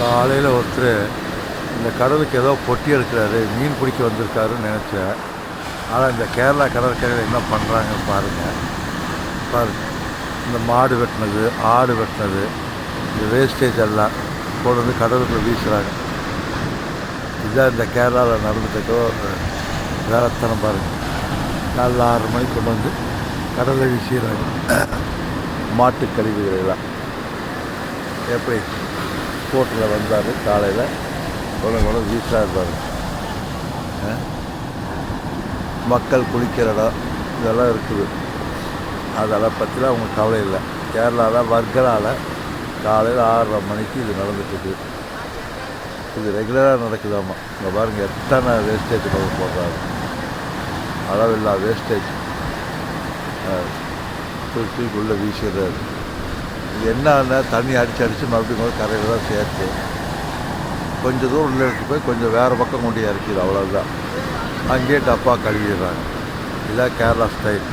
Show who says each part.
Speaker 1: காலையில் ஒருத்தர் இந்த கடலுக்கு ஏதோ பொட்டி எடுக்கிறாரு மீன் பிடிக்க வந்திருக்காருன்னு நினச்சேன். ஆனால் இந்த கேரளா கடற்கரையில் என்ன பண்ணுறாங்கன்னு பாருங்கள் பாருங்கள் இந்த மாடு வெட்டினது ஆடு வெட்டினது இந்த வேஸ்டேஜ் எல்லாம் கொண்டு வந்து கடலுக்குள்ள வீசுகிறாங்க இதுதான் இந்த கேரளாவில் நடந்துட்டு வேலைத்தனம் பாருங்கள் காலைல ஆறு மணிக்கு கொண்டு வந்து கடலில் வீசிடுறாங்க. மாட்டு கழிவுகளெல்லாம் எப்படி? போட்டில் வந்தார் காலையில். கொண்டு கொண்டு வீட்டாக இருந்தார் மக்கள் குளிக்கிற இடம் இதெல்லாம் இருக்குது. அதெல்லாம் பற்றிலாம் அவங்க கவலை இல்லை. கேரளாவில் வர்க்கலாவில் காலையில் ஆறரை மணிக்கு இது நடந்துட்டுருக்கு. இது ரெகுலராக நடக்குதாம்மா இங்கே பாருங்கள் எத்தனை வேஸ்டேஜ் கொண்டு போடுறாங்க. அளவில்லா வேஸ்டேஜ் தூக்கி தூக்கி உள்ளே வீசிடுறாரு. இது தண்ணி அடித்து அடித்து மறுபடியும் கொண்டு கரையில் தான் சேர்த்து. கொஞ்சம் தூரம் உள்ள எடுத்து போய் கொஞ்சம் வேறு பக்கம் கொண்டு இறக்கிது அவ்வளோதான் அங்கேயே டப்பா கழுவிடுறாங்க. இதான் கேரளா ஸ்டைல்.